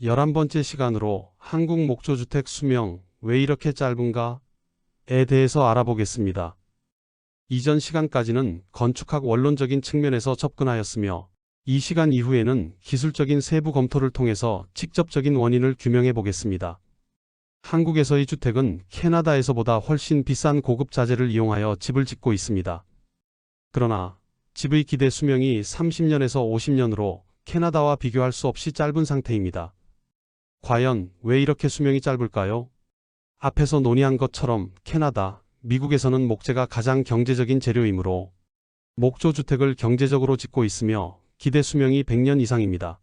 11번째 시간으로 한국 목조주택 수명 왜 이렇게 짧은가? 에 대해서 알아보겠습니다. 이전 시간까지는 건축학 원론적인 측면에서 접근하였으며 이 시간 이후에는 기술적인 세부 검토를 통해서 직접적인 원인을 규명해 보겠습니다. 한국에서의 주택은 캐나다에서보다 훨씬 비싼 고급 자재를 이용하여 집을 짓고 있습니다. 그러나 집의 기대 수명이 30년에서 50년으로 캐나다와 비교할 수 없이 짧은 상태입니다. 과연 왜 이렇게 수명이 짧을까요? 앞에서 논의한 것처럼 캐나다, 미국에서는 목재가 가장 경제적인 재료이므로 목조 주택을 경제적으로 짓고 있으며 기대 수명이 100년 이상입니다.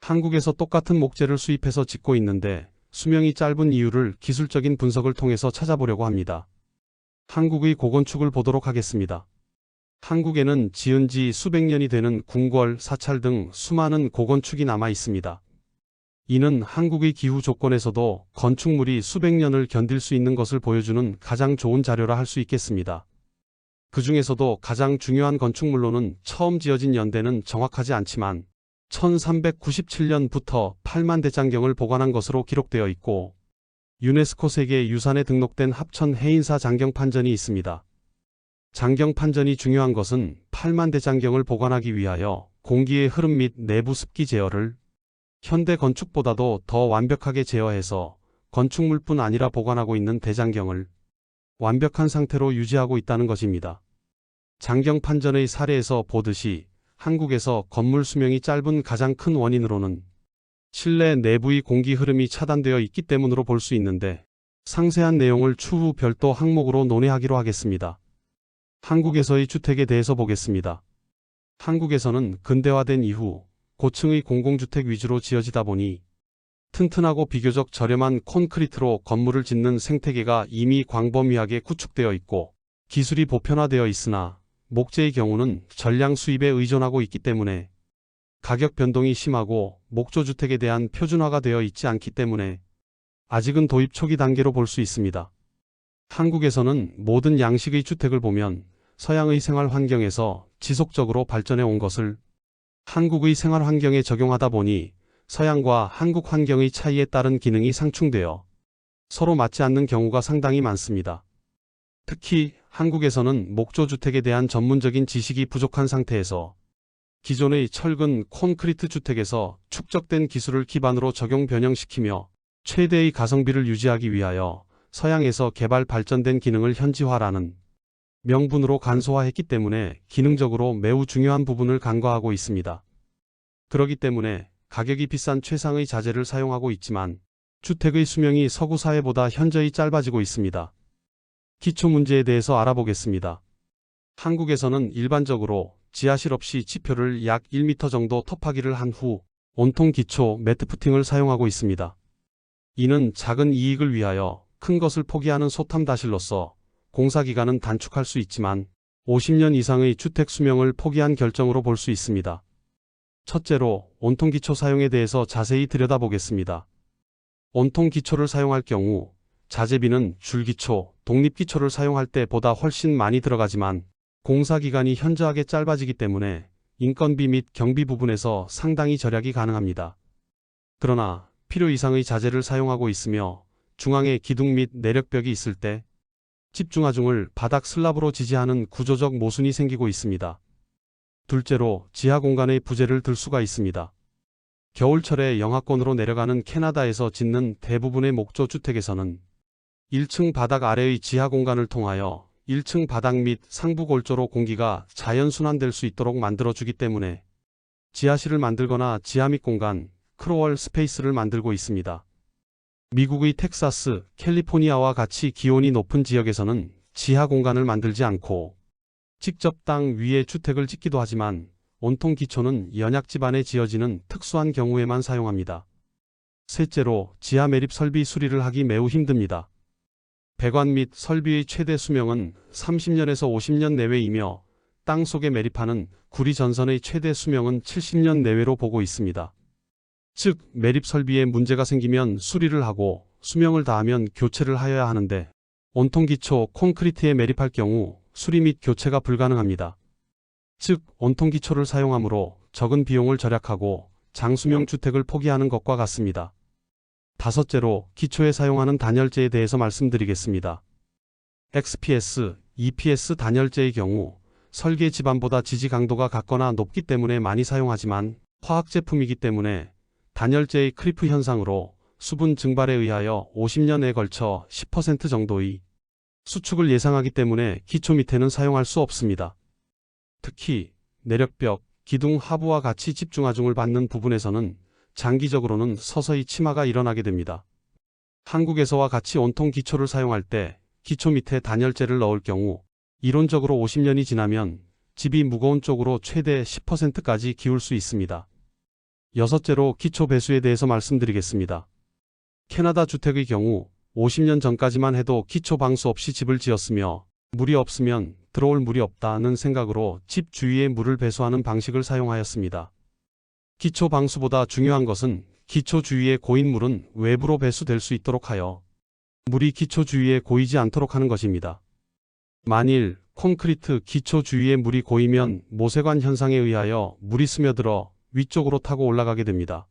한국에서 똑같은 목재를 수입해서 짓고 있는데 수명이 짧은 이유를 기술적인 분석을 통해서 찾아보려고 합니다. 한국의 고건축을 보도록 하겠습니다. 한국에는 지은 지 수백 년이 되는 궁궐, 사찰 등 수많은 고건축이 남아 있습니다. 이는 한국의 기후 조건에서도 건축물이 수백 년을 견딜 수 있는 것을 보여주는 가장 좋은 자료라 할 수 있겠습니다. 그 중에서도 가장 중요한 건축물로는 처음 지어진 연대는 정확하지 않지만 1397년부터 8만 대장경을 보관한 것으로 기록되어 있고 유네스코 세계 유산에 등록된 합천 해인사 장경 판전이 있습니다. 장경 판전이 중요한 것은 8만 대장경을 보관하기 위하여 공기의 흐름 및 내부 습기 제어를 현대 건축보다도 더 완벽하게 제어해서 건축물뿐 아니라 보관하고 있는 대장경을 완벽한 상태로 유지하고 있다는 것입니다. 장경 판전의 사례에서 보듯이 한국에서 건물 수명이 짧은 가장 큰 원인으로는 실내 내부의 공기 흐름이 차단되어 있기 때문으로 볼 수 있는데 상세한 내용을 추후 별도 항목으로 논의하기로 하겠습니다. 한국에서의 주택에 대해서 보겠습니다. 한국에서는 근대화된 이후 고층의 공공주택 위주로 지어지다 보니 튼튼하고 비교적 저렴한 콘크리트로 건물을 짓는 생태계가 이미 광범위하게 구축되어 있고 기술이 보편화되어 있으나 목재의 경우는 전량 수입에 의존하고 있기 때문에 가격 변동이 심하고 목조주택에 대한 표준화가 되어 있지 않기 때문에 아직은 도입 초기 단계로 볼 수 있습니다. 한국에서는 모든 양식의 주택을 보면 서양의 생활 환경에서 지속적으로 발전해 온 것을 한국의 생활 환경에 적용하다 보니 서양과 한국 환경의 차이에 따른 기능이 상충되어 서로 맞지 않는 경우가 상당히 많습니다. 특히 한국에서는 목조주택에 대한 전문적인 지식이 부족한 상태에서 기존의 철근 콘크리트 주택에서 축적된 기술을 기반으로 적용 변형시키며 최대의 가성비를 유지하기 위하여 서양에서 개발 발전된 기능을 현지화라는 명분으로 간소화했기 때문에 기능적으로 매우 중요한 부분을 간과하고 있습니다. 그러기 때문에 가격이 비싼 최상의 자재를 사용하고 있지만 주택의 수명이 서구 사회보다 현저히 짧아지고 있습니다. 기초 문제에 대해서 알아보겠습니다. 한국에서는 일반적으로 지하실 없이 지표를 약 1m 정도 터파기를 한 후 온통 기초 매트 푸팅을 사용하고 있습니다. 이는 작은 이익을 위하여 큰 것을 포기하는 소탐다실로서 공사 기간은 단축할 수 있지만 50년 이상의 주택 수명을 포기한 결정으로 볼 수 있습니다. 첫째로 온통 기초 사용에 대해서 자세히 들여다보겠습니다. 온통 기초를 사용할 경우 자재비는 줄기초, 독립기초를 사용할 때보다 훨씬 많이 들어가지만 공사 기간이 현저하게 짧아지기 때문에 인건비 및 경비 부분에서 상당히 절약이 가능합니다. 그러나 필요 이상의 자재를 사용하고 있으며 중앙에 기둥 및 내력벽이 있을 때 집중하중을 바닥 슬랍으로 지지하는 구조적 모순이 생기고 있습니다. 둘째로 지하 공간의 부재를 들 수가 있습니다. 겨울철에 영하권으로 내려가는 캐나다에서 짓는 대부분의 목조 주택에서는 1층 바닥 아래의 지하 공간을 통하여 1층 바닥 및 상부 골조로 공기가 자연 순환될 수 있도록 만들어주기 때문에 지하실을 만들거나 지하 및 공간, 크로월 스페이스를 만들고 있습니다. 미국의 텍사스, 캘리포니아와 같이 기온이 높은 지역에서는 지하 공간을 만들지 않고 직접 땅 위에 주택을 짓기도 하지만 온통 기초는 연약 집안에 지어지는 특수한 경우에만 사용합니다. 셋째로 지하 매립 설비 수리를 하기 매우 힘듭니다. 배관 및 설비의 최대 수명은 30년에서 50년 내외이며 땅 속에 매립하는 구리 전선의 최대 수명은 70년 내외로 보고 있습니다. 즉, 매립 설비에 문제가 생기면 수리를 하고 수명을 다하면 교체를 하여야 하는데 온통 기초 콘크리트에 매립할 경우 수리 및 교체가 불가능합니다. 즉, 온통 기초를 사용하므로 적은 비용을 절약하고 장수명 주택을 포기하는 것과 같습니다. 다섯째로 기초에 사용하는 단열재에 대해서 말씀드리겠습니다. XPS, EPS 단열재의 경우 설계 집안보다 지지 강도가 같거나 높기 때문에 많이 사용하지만 화학 제품이기 때문에 단열재의 크리프 현상으로 수분 증발에 의하여 50년에 걸쳐 10% 정도의 수축을 예상하기 때문에 기초 밑에는 사용할 수 없습니다. 특히 내력벽, 기둥 하부와 같이 집중하중을 받는 부분에서는 장기적으로는 서서히 침하가 일어나게 됩니다. 한국에서와 같이 온통 기초를 사용할 때 기초 밑에 단열재를 넣을 경우 이론적으로 50년이 지나면 집이 무거운 쪽으로 최대 10%까지 기울 수 있습니다. 여섯째로 기초 배수에 대해서 말씀드리겠습니다. 캐나다 주택의 경우 50년 전까지만 해도 기초 방수 없이 집을 지었으며 물이 없으면 들어올 물이 없다는 생각으로 집 주위에 물을 배수하는 방식을 사용하였습니다. 기초 방수보다 중요한 것은 기초 주위에 고인 물은 외부로 배수될 수 있도록 하여 물이 기초 주위에 고이지 않도록 하는 것입니다. 만일 콘크리트 기초 주위에 물이 고이면 모세관 현상에 의하여 물이 스며들어 위쪽으로 타고 올라가게 됩니다.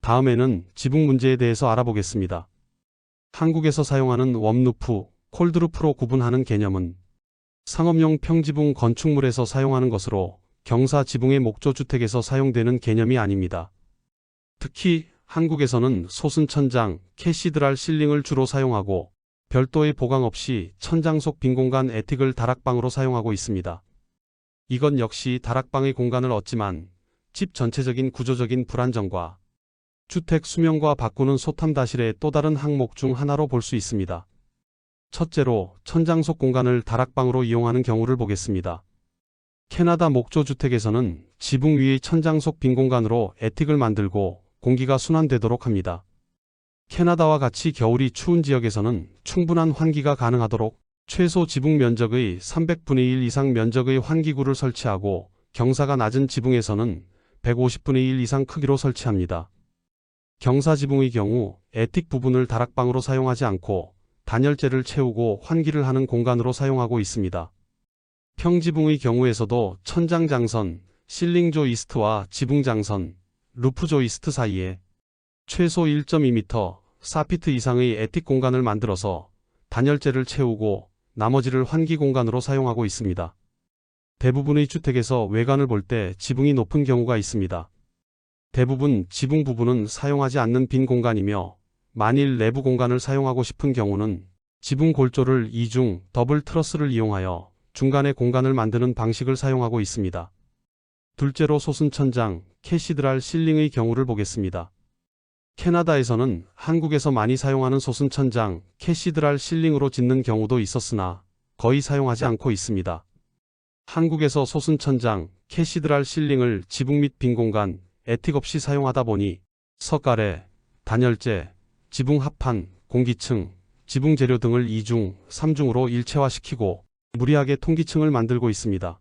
다음에는 지붕 문제에 대해서 알아보겠습니다. 한국에서 사용하는 웜루프, 콜드루프로 구분하는 개념은 상업용 평지붕 건축물에서 사용하는 것으로 경사 지붕의 목조 주택에서 사용되는 개념이 아닙니다. 특히 한국에서는 솟은 천장, 캐시드랄 실링을 주로 사용하고 별도의 보강 없이 천장 속 빈 공간 에틱을 다락방으로 사용하고 있습니다. 이건 역시 다락방의 공간을 얻지만 집 전체적인 구조적인 불안정과 주택 수명과 바꾸는 소탐다실의 또 다른 항목 중 하나로 볼 수 있습니다. 첫째로 천장 속 공간을 다락방으로 이용하는 경우를 보겠습니다. 캐나다 목조 주택에서는 지붕 위의 천장 속 빈 공간으로 에틱을 만들고 공기가 순환되도록 합니다. 캐나다와 같이 겨울이 추운 지역에서는 충분한 환기가 가능하도록 최소 지붕 면적의 300분의 1 이상 면적의 환기구를 설치하고 경사가 낮은 지붕에서는 150분의 1 이상 크기로 설치합니다. 경사 지붕의 경우 에틱 부분을 다락방으로 사용하지 않고 단열재를 채우고 환기를 하는 공간으로 사용하고 있습니다. 평지붕의 경우에서도 천장 장선, 실링 조 이스트와 지붕 장선, 루프 조 이스트 사이에 최소 1.2m, 4피트 이상의 에틱 공간을 만들어서 단열재를 채우고 나머지를 환기 공간으로 사용하고 있습니다. 대부분의 주택에서 외관을 볼 때 지붕이 높은 경우가 있습니다. 대부분 지붕 부분은 사용하지 않는 빈 공간이며 만일 내부 공간을 사용하고 싶은 경우는 지붕 골조를 이중 더블 트러스를 이용하여 중간에 공간을 만드는 방식을 사용하고 있습니다. 둘째로 솟은 천장, 캐시드랄 실링의 경우를 보겠습니다. 캐나다에서는 한국에서 많이 사용하는 솟은 천장, 캐시드랄 실링으로 짓는 경우도 있었으나 거의 사용하지 않고 있습니다. 한국에서 솟은 천장, 캐시드랄 실링을 지붕 및 빈 공간, 에틱 없이 사용하다 보니 석가래, 단열재, 지붕 합판, 공기층, 지붕 재료 등을 2중, 3중으로 일체화시키고 무리하게 통기층을 만들고 있습니다.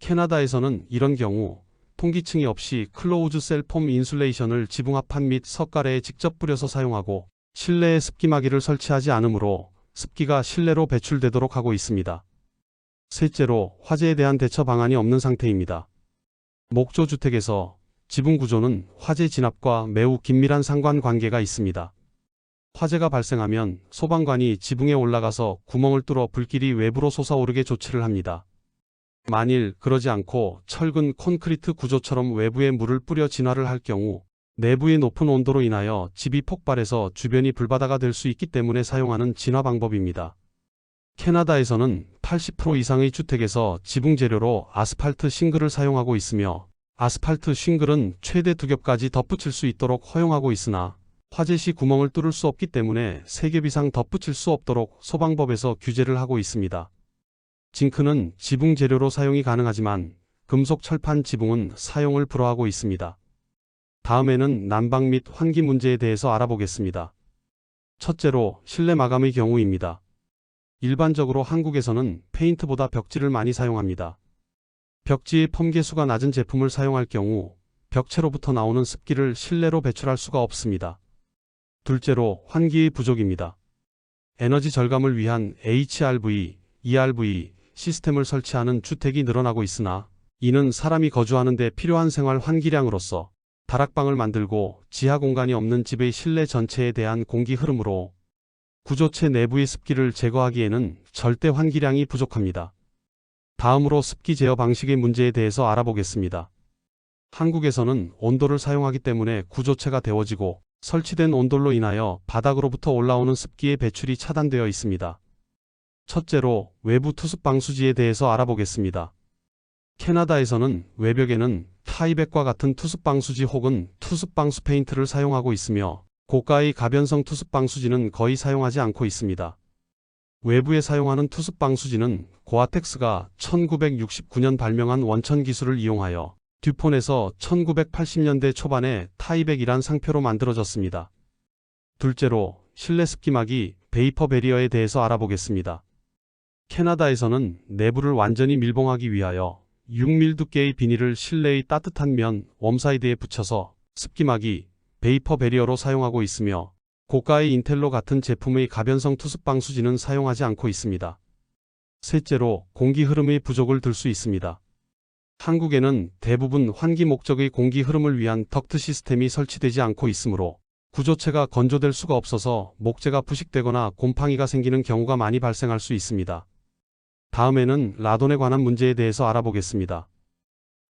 캐나다에서는 이런 경우 통기층이 없이 클로우즈 셀폼 인슐레이션을 지붕 합판 및 석가래에 직접 뿌려서 사용하고 실내에 습기막이를 설치하지 않으므로 습기가 실내로 배출되도록 하고 있습니다. 셋째로 화재에 대한 대처 방안이 없는 상태입니다. 목조 주택에서 지붕 구조는 화재 진압과 매우 긴밀한 상관관계가 있습니다. 화재가 발생하면 소방관이 지붕에 올라가서 구멍을 뚫어 불길이 외부로 솟아오르게 조치를 합니다. 만일 그러지 않고 철근 콘크리트 구조처럼 외부에 물을 뿌려 진화를 할 경우 내부의 높은 온도로 인하여 집이 폭발해서 주변이 불바다가 될 수 있기 때문에 사용하는 진화 방법입니다. 캐나다에서는 80% 이상의 주택에서 지붕 재료로 아스팔트 싱글을 사용하고 있으며 아스팔트 싱글은 최대 두 겹까지 덧붙일 수 있도록 허용하고 있으나 화재 시 구멍을 뚫을 수 없기 때문에 세겹 이상 덧붙일 수 없도록 소방법에서 규제를 하고 있습니다. 징크는 지붕 재료로 사용이 가능하지만 금속 철판 지붕은 사용을 불허하고 있습니다. 다음에는 난방 및 환기 문제에 대해서 알아보겠습니다. 첫째로 실내 마감의 경우입니다. 일반적으로 한국에서는 페인트보다 벽지를 많이 사용합니다. 벽지의 펌 개수가 낮은 제품을 사용할 경우 벽체로부터 나오는 습기를 실내로 배출할 수가 없습니다. 둘째로 환기의 부족입니다. 에너지 절감을 위한 HRV, ERV 시스템을 설치하는 주택이 늘어나고 있으나 이는 사람이 거주하는 데 필요한 생활 환기량으로서 다락방을 만들고 지하 공간이 없는 집의 실내 전체에 대한 공기 흐름으로 구조체 내부의 습기를 제거하기에는 절대 환기량이 부족합니다. 다음으로 습기 제어 방식의 문제에 대해서 알아보겠습니다. 한국에서는 온돌을 사용하기 때문에 구조체가 데워지고 설치된 온돌로 인하여 바닥으로부터 올라오는 습기의 배출이 차단되어 있습니다. 첫째로 외부 투습 방수지에 대해서 알아보겠습니다. 캐나다에서는 외벽에는 타이백과 같은 투습 방수지 혹은 투습 방수 페인트를 사용하고 있으며 고가의 가변성 투습 방수지는 거의 사용하지 않고 있습니다. 외부에 사용하는 투습 방수지는 고아텍스가 1969년 발명한 원천 기술을 이용하여 듀폰에서 1980년대 초반에 타이백이란 상표로 만들어졌습니다. 둘째로 실내 습기막이 베이퍼 베리어에 대해서 알아보겠습니다. 캐나다에서는 내부를 완전히 밀봉하기 위하여 6밀 두께의 비닐을 실내의 따뜻한 면 웜사이드에 붙여서 습기막이 베이퍼 베리어로 사용하고 있으며 고가의 인텔로 같은 제품의 가변성 투습 방수지는 사용하지 않고 있습니다. 셋째로 공기 흐름의 부족을 들 수 있습니다. 한국에는 대부분 환기 목적의 공기 흐름을 위한 덕트 시스템이 설치되지 않고 있으므로 구조체가 건조될 수가 없어서 목재가 부식되거나 곰팡이가 생기는 경우가 많이 발생할 수 있습니다. 다음에는 라돈에 관한 문제에 대해서 알아보겠습니다.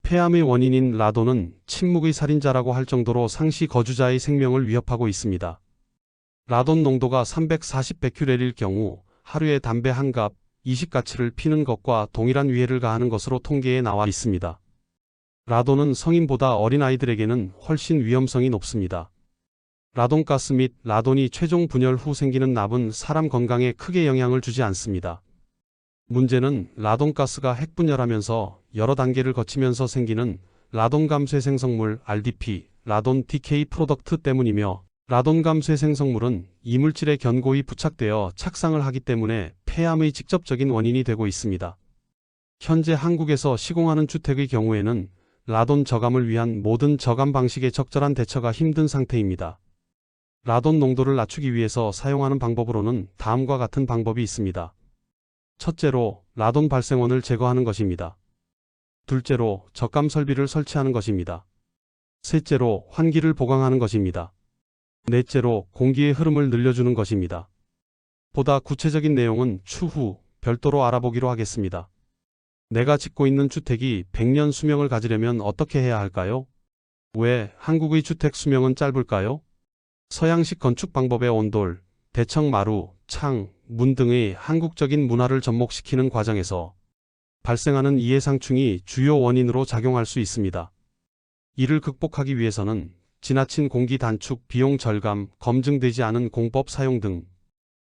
폐암의 원인인 라돈은 침묵의 살인자라고 할 정도로 상시 거주자의 생명을 위협하고 있습니다. 라돈 농도가 340 베큐렐일 경우 하루에 담배 한 갑, 20가치를 피는 것과 동일한 위해를 가하는 것으로 통계에 나와 있습니다. 라돈은 성인보다 어린아이들에게는 훨씬 위험성이 높습니다. 라돈가스 및 라돈이 최종 분열 후 생기는 납은 사람 건강에 크게 영향을 주지 않습니다. 문제는 라돈가스가 핵분열하면서 여러 단계를 거치면서 생기는 라돈 감쇄생 성물 RDP, 라돈 디케이 프로덕트 때문이며 라돈 감쇄 생 성물은 이물질에 견고히 부착되어 착상을 하기 때문에 폐암의 직접적인 원인이 되고 있습니다. 현재 한국에서 시공하는 주택의 경우에는 라돈 저감을 위한 모든 저감 방식의 적절한 대처가 힘든 상태입니다. 라돈 농도를 낮추기 위해서 사용하는 방법으로는 다음과 같은 방법이 있습니다. 첫째로 라돈 발생원을 제거하는 것입니다. 둘째로 적감 설비를 설치하는 것입니다. 셋째로 환기를 보강하는 것입니다. 넷째로 공기의 흐름을 늘려주는 것입니다. 보다 구체적인 내용은 추후 별도로 알아보기로 하겠습니다. 내가 짓고 있는 주택이 100년 수명을 가지려면 어떻게 해야 할까요? 왜 한국의 주택 수명은 짧을까요? 서양식 건축 방법의 온돌, 대청 마루, 창, 문 등의 한국적인 문화를 접목시키는 과정에서 발생하는 이해상충이 주요 원인으로 작용할 수 있습니다. 이를 극복하기 위해서는 지나친 공기 단축, 비용 절감, 검증되지 않은 공법 사용 등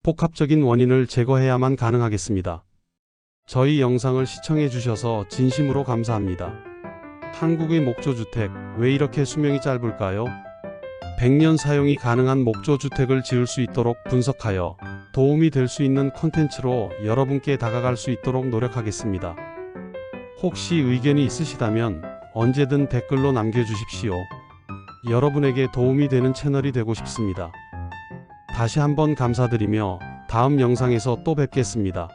복합적인 원인을 제거해야만 가능하겠습니다. 저희 영상을 시청해 주셔서 진심으로 감사합니다. 한국의 목조주택 왜 이렇게 수명이 짧을까요? 100년 사용이 가능한 목조주택을 지을 수 있도록 분석하여 도움이 될 수 있는 콘텐츠로 여러분께 다가갈 수 있도록 노력하겠습니다. 혹시 의견이 있으시다면 언제든 댓글로 남겨주십시오. 여러분에게 도움이 되는 채널이 되고 싶습니다. 다시 한번 감사드리며 다음 영상에서 또 뵙겠습니다.